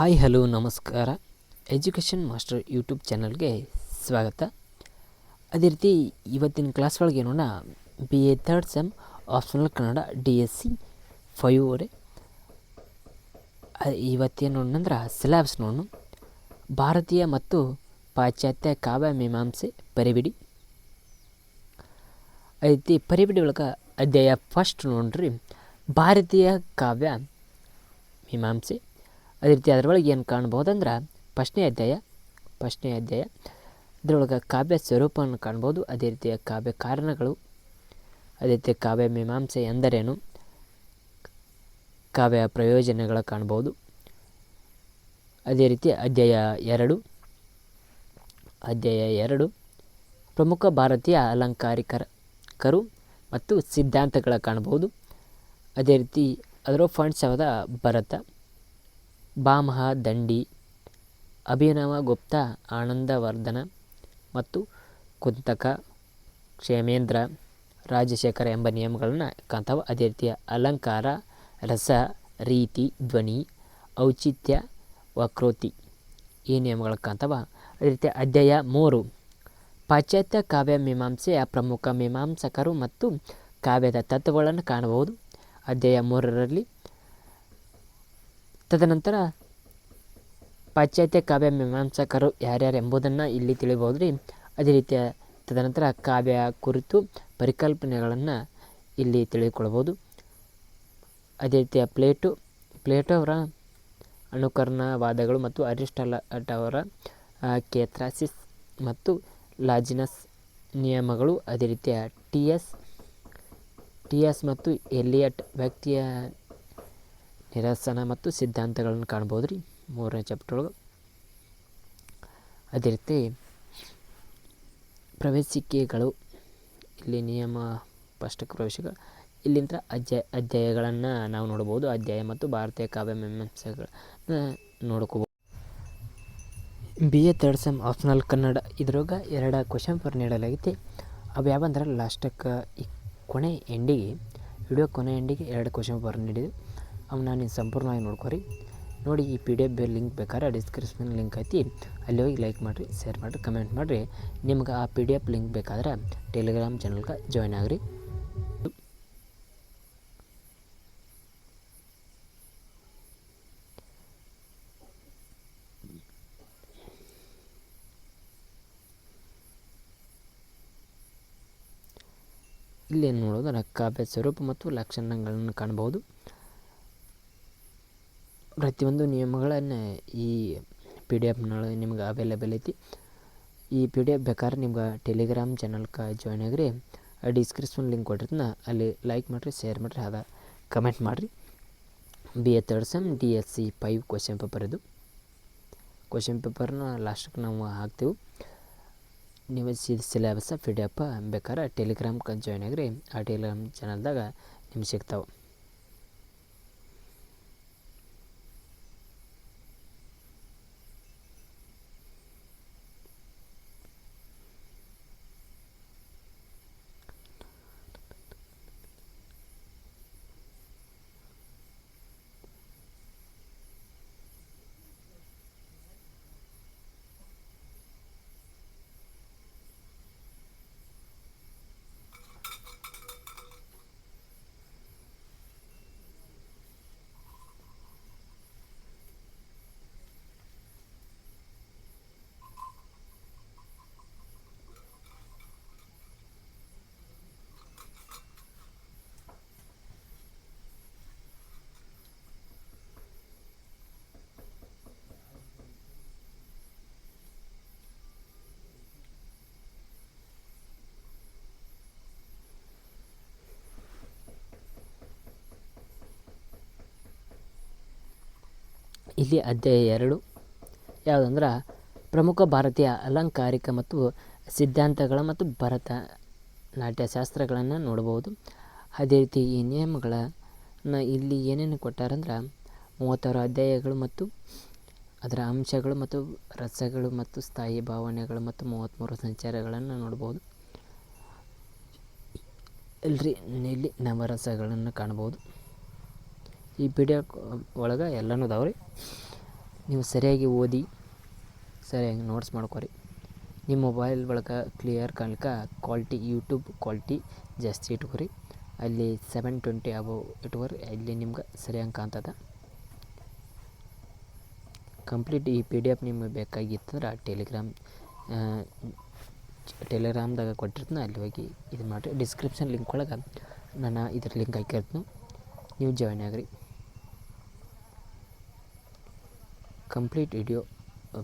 Hi, hello, ನಮಸ್ಕಾರ. Education master YouTube ಚಾನಲ್ಗೆ ಸ್ವಾಗತ. ಅದೇ ರೀತಿ ಇವತ್ತಿನ ಕ್ಲಾಸ್ ಒಳಗೆ ಏನೋಣ B A third sem optional Kannada D S C five ಅವರೆ ಇವತ್ತೇನು ನೋಡೋಣಂದ್ರೆ ಸಿಲೆಬಸ್ ನೋಡೋಣ. ಭಾರತೀಯ ಮತ್ತು ಪಾಶ್ಚಾತ್ಯ ಕಾವ್ಯ ಮೀಮಾಂಸೆ ಪರಿಬಿಡಿ ಅದೇ ರೀತಿ ಪರಿಬಿಡಿ ಒಳಗೆ ಅಧ್ಯಾಯ ಫಸ್ಟ್ ನೋಡ್ರಿ. ಭಾರತೀಯ ಕಾವ್ಯ ಮೀಮಾಂಸೆ. ಅದೇ ರೀತಿ ಅದರೊಳಗೆ ಏನು ಕಾಣ್ಬೋದಂದ್ರೆ ಫಸ್ಟ್ನೇ ಅಧ್ಯಾಯ ಫಸ್ಟ್ನೇ ಅಧ್ಯಾಯ. ಇದರೊಳಗೆ ಕಾವ್ಯ ಸ್ವರೂಪವನ್ನು ಕಾಣ್ಬೋದು. ಅದೇ ರೀತಿಯ ಕಾವ್ಯ ಕಾರಣಗಳು, ಅದೇ ರೀತಿ ಕಾವ್ಯ ಮೀಮಾಂಸೆ ಎಂದರೇನು, ಕಾವ್ಯ ಪ್ರಯೋಜನಗಳ ಕಾಣ್ಬೋದು. ಅದೇ ರೀತಿ ಅಧ್ಯಾಯ ಎರಡು ಅಧ್ಯಾಯ ಎರಡು, ಪ್ರಮುಖ ಭಾರತೀಯ ಅಲಂಕಾರಿಕರ ಕರು ಮತ್ತು ಸಿದ್ಧಾಂತಗಳ ಕಾಣ್ಬೋದು. ಅದೇ ರೀತಿ ಅದರ ಫಂಡ್ಸ್ ಯಾವುದ ಭರತ ಭಾಮಹ ದಂಡಿ, ಅಭಿನವ, ಗುಪ್ತ, ಆನಂದವರ್ಧನ ಮತ್ತು ಕುಂತಕ, ಕ್ಷೇಮೇಂದ್ರ, ರಾಜಶೇಖರ ಎಂಬ ನಿಯಮಗಳನ್ನು ಕಾಣ್ತಾವೆ ಅದೇ ರೀತಿಯ ಅಲಂಕಾರ, ರಸ, ರೀತಿ, ಧ್ವನಿ, ಔಚಿತ್ಯ, ವಕ್ರೋತಿ ಈ ನಿಯಮಗಳು ಕಾಣ್ತಾವ ಅದೇ ರೀತಿಯ ಅಧ್ಯಾಯ ಮೂರು. ಪಾಶ್ಚಾತ್ಯ ಕಾವ್ಯ ಮೀಮಾಂಸೆಯ ಪ್ರಮುಖ ಮೀಮಾಂಸಕರು ಮತ್ತು ಕಾವ್ಯದ ತತ್ವಗಳನ್ನು ಕಾಣಬಹುದು. ಅಧ್ಯಾಯ ಮೂರರಲ್ಲಿ ತದನಂತರ ಪಾಶ್ಚಾತ್ಯ ಕಾವ್ಯ ಮೀಮಾಂಸಕರು ಯಾರ್ಯಾರು ಎಂಬುದನ್ನು ಇಲ್ಲಿ ತಿಳಿಬೋದು ರೀ ಅದೇ ರೀತಿಯ ತದನಂತರ ಕಾವ್ಯ ಕುರಿತು ಪರಿಕಲ್ಪನೆಗಳನ್ನು ಇಲ್ಲಿ ತಿಳಿದುಕೊಳ್ಬೋದು ಅದೇ ರೀತಿಯ ಪ್ಲೇಟು, ಪ್ಲೇಟೋ ಅವರ ಅನುಕರಣವಾದಗಳು ಮತ್ತು ಅರಿಸ್ಟಲಟ್ ಅವರ ಕೇತ್ರಾಸಿಸ್ ಮತ್ತು ಲಾಜಿನಸ್ ನಿಯಮಗಳು. ಅದೇ ರೀತಿಯ ಟಿ ಎಸ್ ಟಿ ಎಸ್ ಮತ್ತು ಎಲಿಯಟ್ ವ್ಯಕ್ತಿಯ ನಿರಸನ ಮತ್ತು ಸಿದ್ಧಾಂತಗಳನ್ನು ಕಾಣ್ಬೋದು ರೀ. ಮೂರನೇ ಚಾಪ್ಟರ್ ಒಳಗೆ. ಅದೇ ರೀತಿ ಪ್ರವೇಶಿಕೆಗಳು, ಇಲ್ಲಿ ನಿಯಮ ಸ್ಪಷ್ಟ ಪ್ರವೇಶಗಳು ಇಲ್ಲಿಂದ ಅಧ್ಯಾಯ ಅಧ್ಯಾಯಗಳನ್ನು ನಾವು ನೋಡ್ಬೋದು ಅಧ್ಯಾಯ ಮತ್ತು ಭಾರತೀಯ ಕಾವ್ಯ ಮೀಮಾಂಸೆಗಳನ್ನ ನೋಡ್ಕೋಬೋದು B A third sem optional Kannada. ಇದ್ರೊಳಗೆ ಎರಡು ಕ್ವಶನ್ ಪರ್ ನೀಡಲಾಗೈತಿ. ಅವು ಯಾವಂದ್ರೆ ಲಾಸ್ಟಕ್ಕೆ ಈ ಕೊನೆ ಎಂಡಿಗೆ ವಿಡಿಯೋ ಕೊನೆ ಎಂಡಿಗೆ ಎರಡು ಕ್ವಶನ್ ಪರ್ ನೀಡಿದೆ ಅವನ್ನ ನೀನು ಸಂಪೂರ್ಣವಾಗಿ ನೋಡ್ಕೊರಿ. ನೋಡಿ, ಈ ಪಿ ಡಿ ಎಫ್ ಲಿಂಕ್ ಬೇಕಾದ್ರೆ ಡಿಸ್ಕ್ರಿಪ್ಷನ್ ಲಿಂಕ್ ಐತಿ. ಅಲ್ಲಿ ಹೋಗಿ ಲೈಕ್ ಮಾಡಿರಿ ಶೇರ್ ಮಾಡಿರಿ ಕಮೆಂಟ್ ಮಾಡಿರಿ. ನಿಮ್ಗೆ ಆ ಪಿ ಡಿ ಎಫ್ ಲಿಂಕ್ ಬೇಕಾದ್ರೆ ಟೆಲಿಗ್ರಾಮ್ ಚಾನಲ್ಗೆ ಜಾಯ್ನ್ ಆಗಿರಿ. ಇಲ್ಲಿ ನೋಡೋದು ಕಾವ್ಯ ಸ್ವರೂಪ ಮತ್ತು ಲಕ್ಷಣಗಳನ್ನು ಕಾಣಬಹುದು. ಪ್ರತಿಯೊಂದು ನಿಯಮಗಳನ್ನು ಈ ಪಿ ಡಿ ಎಫ್ನೊಳಗೆ ನಿಮ್ಗೆ ಅವೈಲೇಬಲ್ ಐತಿ. ಈ ಪಿ ಡಿ ಎಫ್ ಬೇಕಾದ್ರೆ ನಿಮ್ಗೆ ಟೆಲಿಗ್ರಾಮ್ ಚಾನಲ್ಗೆ ಜಾಯ್ನ್ ಆಗಿರಿ. ಆ ಡಿಸ್ಕ್ರಿಪ್ಷನ್ ಲಿಂಕ್ ಕೊಟ್ಟಿರ್ತೀನಿ. ಅಲ್ಲಿ ಲೈಕ್ ಮಾಡಿರಿ ಶೇರ್ ಮಾಡಿರಿ, ಅದ ಕಮೆಂಟ್ ಮಾಡಿರಿ. B A third sem D S C five question paper ಇದು. ಕ್ವಶನ್ ಪೇಪರ್ನ ಲಾಸ್ಟಿಗೆ ನಾವು ಹಾಕ್ತೀವಿ. ನೀವು ಸಿಲೆಬಸ್ ಪಿ ಡಿ ಎಫ್ ಬೇಕಾದ್ರೆ ಟೆಲಿಗ್ರಾಮ್ಗೆ ಜಾಯ್ನ್ ಆಗಿರಿ. ಆ ಟೆಲಿಗ್ರಾಮ್ ಚಾನಲ್ದಾಗ ನಿಮ್ಗೆ ಸಿಗ್ತಾವೆ. ಇಲ್ಲಿ ಅಧ್ಯಾಯ ಎರಡು. ಯಾವುದಂದ್ರೆ ಪ್ರಮುಖ ಭಾರತೀಯ ಅಲಂಕಾರಿಕ ಮತ್ತು ಸಿದ್ಧಾಂತಗಳ ಮತ್ತು ಭರತ ನಾಟ್ಯಶಾಸ್ತ್ರಗಳನ್ನು ನೋಡಬಹುದು. ಅದೇ ರೀತಿ ಈ ನಿಯಮಗಳನ್ನು ಇಲ್ಲಿ ಏನೇನು ಕೊಟ್ಟಾರಂದ್ರೆ ಮೂವತ್ತಾರು ಅಧ್ಯಾಯಗಳು ಮತ್ತು ಅದರ ಅಂಶಗಳು ಮತ್ತು ರಸಗಳು ಮತ್ತು ಸ್ಥಾಯಿ ಭಾವನೆಗಳು ಮತ್ತು ಮೂವತ್ತ್ಮೂರು ಸಂಚಾರಗಳನ್ನು ನೋಡ್ಬೋದು ಇಲ್ರಿ, ಇಲ್ಲಿ ನವರಸಗಳನ್ನು ಕಾಣ್ಬೋದು ಈ ಪಿಡಿಯೋ ಒಳಗೆ ಎಲ್ಲನೂ ಅದಾವೆ ರೀ ನೀವು ಸರಿಯಾಗಿ ಓದಿ, ಸರಿಯಾಗಿ ನೋಟ್ಸ್ ಮಾಡ್ಕೊರಿ. ನಿಮ್ಮ ಮೊಬೈಲ್ ಒಳಗೆ ಕ್ಲಿಯರ್ ಕಾಣಕ ಕ್ವಾಲಿಟಿ ಯೂಟ್ಯೂಬ್ ಕ್ವಾಲಿಟಿ ಜಾಸ್ತಿ ಇಟ್ಕೊರಿ. ಅಲ್ಲಿ ಸೆವೆನ್ ಟ್ವೆಂಟಿ ಅಬವ್ ಇಟ್ಕೊರಿ. ಅಲ್ಲಿ ನಿಮ್ಗೆ ಸರಿಯಾಗಿ ಕಾಣ್ತದೆ. ಕಂಪ್ಲೀಟ್ ಈ ಪಿ ಡಿ ಎಫ್ ನಿಮಗೆ ಬೇಕಾಗಿತ್ತಂದ್ರೆ ಟೆಲಿಗ್ರಾಮ್ ಟೆಲಿಗ್ರಾಮ್ದಾಗ ಕೊಟ್ಟಿರ್ತೀನಿ. ಅಲ್ಲಿ ಹೋಗಿ ಇದು ಮಾಡಿರಿ. ಡಿಸ್ಕ್ರಿಪ್ಷನ್ ಲಿಂಕ್ ಒಳಗೆ ನಾನು ಇದ್ರ ಲಿಂಕ್ ಹಾಕಿರ್ತೀನಿ. ನೀವು ಜಾಯ್ನ್ ಆಗಿರಿ. Complete video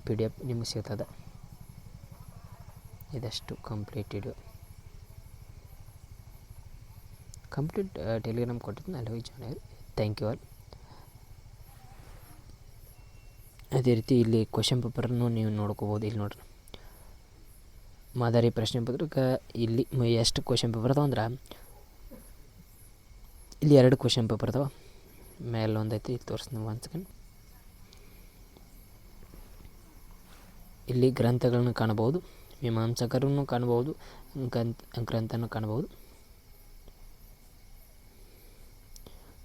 P D F ನಿಮಗೆ ಸಿಗ್ತದೆ. ಇದಷ್ಟು ಕಂಪ್ಲೀಟ್ ವಿಡಿಯೋ. ಕಂಪ್ಲೀಟ್ ಟೆಲಿಗ್ರಾಮ್ ಕೊಟ್ಟಿರ್ತೀನಿ ಅಲ್ಲಿ ಹೋಗಿ ಜಾಯ್ನ್ ಆಗಿ ಥ್ಯಾಂಕ್ ಯು ಆಲ್ ಅದೇ ರೀತಿ ಇಲ್ಲಿ ಕ್ವಶನ್ ಪೇಪರನ್ನು ನೀವು ನೋಡ್ಕೋಬೋದು. ಇಲ್ಲಿ ನೋಡ್ರಿ. ಮಾದರಿ ಪ್ರಶ್ನೆ ಪತ್ರಿಕೆ, ಇಲ್ಲಿ ಎಷ್ಟು ಕ್ವಶನ್ ಪೇಪರ್ ಅದಾವ ಅಂದ್ರೆ, ಇಲ್ಲಿ ಎರಡು ಕ್ವಶನ್ ಪೇಪರ್ ಅದಾವ. ಮೇಲೆ ಒಂದೈತಿ, ಇಲ್ಲಿ ತೋರಿಸ್ತೀನಿ ಒಂದು ಸೆಕೆಂಡ್ ಇಲ್ಲಿ ಗ್ರಂಥಗಳನ್ನು ಕಾಣಬಹುದು, ಮೀಮಾಂಸಕರನ್ನು ಕಾಣಬಹುದು, ಗ್ರಂಥ ಗ್ರಂಥನ ಕಾಣಬಹುದು.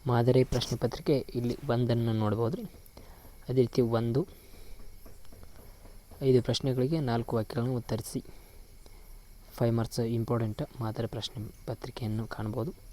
ಮಾದರಿ ಪ್ರಶ್ನೆ ಪತ್ರಿಕೆ ಇಲ್ಲಿ ಒಂದನ್ನು ನೋಡ್ಬೋದು ರೀ ಅದೇ ರೀತಿ ಒಂದು, ಐದು ಪ್ರಶ್ನೆಗಳಿಗೆ ನಾಲ್ಕು ವಾಕ್ಯಗಳನ್ನು ಉತ್ತರಿಸಿ. ಫೈವ್ ಮಾರ್ಕ್ಸ್ ಇಂಪಾರ್ಟೆಂಟ್ ಮಾದರಿ ಪ್ರಶ್ನೆ ಪತ್ರಿಕೆಯನ್ನು ಕಾಣ್ಬೋದು